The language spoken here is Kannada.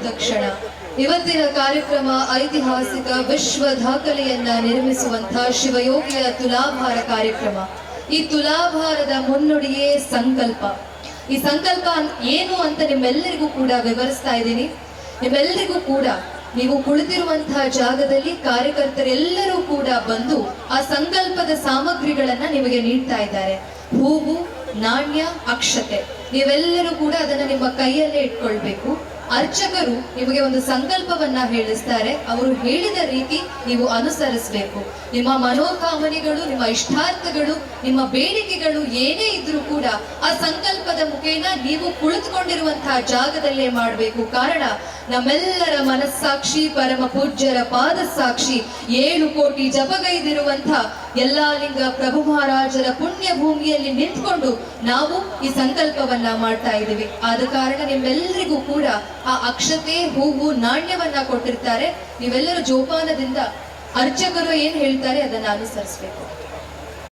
ಅದ್ಭುತ ಕ್ಷಣ ಇವತ್ತಿನ ಕಾರ್ಯಕ್ರಮ ಐತಿಹಾಸಿಕ ವಿಶ್ವ ದಾಖಲೆಯನ್ನ ನಿರ್ಮಿಸುವಂತಹ ಶಿವಯೋಗಿಯ ತುಲಾಭಾರ ಕಾರ್ಯಕ್ರಮ. ಈ ತುಲಾಭಾರದ ಮುನ್ನುಡಿಯೇ ಸಂಕಲ್ಪ. ಈ ಸಂಕಲ್ಪ ಏನು ಅಂತ ನಿಮ್ಮೆಲ್ಲರಿಗೂ ಕೂಡ ವಿವರಿಸ್ತಾ ಇದ್ದೀನಿ. ನಿಮ್ಮೆಲ್ಲರಿಗೂ ಕೂಡ ನೀವು ಕುಳಿತಿರುವಂತಹ ಜಾಗದಲ್ಲಿ ಕಾರ್ಯಕರ್ತರೆಲ್ಲರೂ ಕೂಡ ಬಂದು ಆ ಸಂಕಲ್ಪದ ಸಾಮಗ್ರಿಗಳನ್ನ ನಿಮಗೆ ನೀಡ್ತಾ ಇದ್ದಾರೆ. ಹೂವು, ನಾಣ್ಯ, ಅಕ್ಷತೆ. ನೀವೆಲ್ಲರೂ ಕೂಡ ಅದನ್ನ ನಿಮ್ಮ ಕೈಯಲ್ಲೇ ಇಟ್ಕೊಳ್ಬೇಕು. ಅರ್ಚಕರು ನಿಮಗೆ ಒಂದು ಸಂಕಲ್ಪವನ್ನ ಹೇಳಿಸ್ತಾರೆ. ಅವರು ಹೇಳಿದ ರೀತಿ ನೀವು ಅನುಸರಿಸಬೇಕು. ನಿಮ್ಮ ಮನೋಕಾಮನೆಗಳು, ನಿಮ್ಮ ಇಷ್ಟಾರ್ಥಗಳು, ನಿಮ್ಮ ಬೇಡಿಕೆಗಳು ಏನೇ ಇದ್ರೂ ಕೂಡ ಆ ಸಂಕಲ್ಪದ ಮುಖೇನ ನೀವು ಕುಳಿತುಕೊಂಡಿರುವಂತಹ ಜಾಗದಲ್ಲೇ ಮಾಡಬೇಕು. ಕಾರಣ ನಮ್ಮೆಲ್ಲರ ಮನಸ್ಸಾಕ್ಷಿ, ಪರಮ ಪೂಜ್ಯರ ಪಾದ ಸಾಕ್ಷಿ ಏಳು ಕೋಟಿ ಜಪಗೈದಿರುವಂತಹ ಎಲ್ಲಾ ಲಿಂಗ ಪ್ರಭು ಮಹಾರಾಜರ ಪುಣ್ಯ ಭೂಮಿಯಲ್ಲಿ ನಿಂತ್ಕೊಂಡು ನಾವು ಈ ಸಂಕಲ್ಪವನ್ನ ಮಾಡ್ತಾ ಇದ್ದೀವಿ. ಆದ ಕಾರಣ ನಿಮ್ಮೆಲ್ಲರಿಗೂ ಕೂಡ ಆ ಅಕ್ಷತೆ, ಹೂವು, ನಾಣ್ಯವನ್ನ ಕೊಟ್ಟಿರ್ತಾರೆ. ನೀವೆಲ್ಲರೂ ಜೋಪಾನದಿಂದ ಅರ್ಚಕರು ಏನ್ ಹೇಳ್ತಾರೆ ಅದನ್ನ ಅನುಸರಿಸಬೇಕು.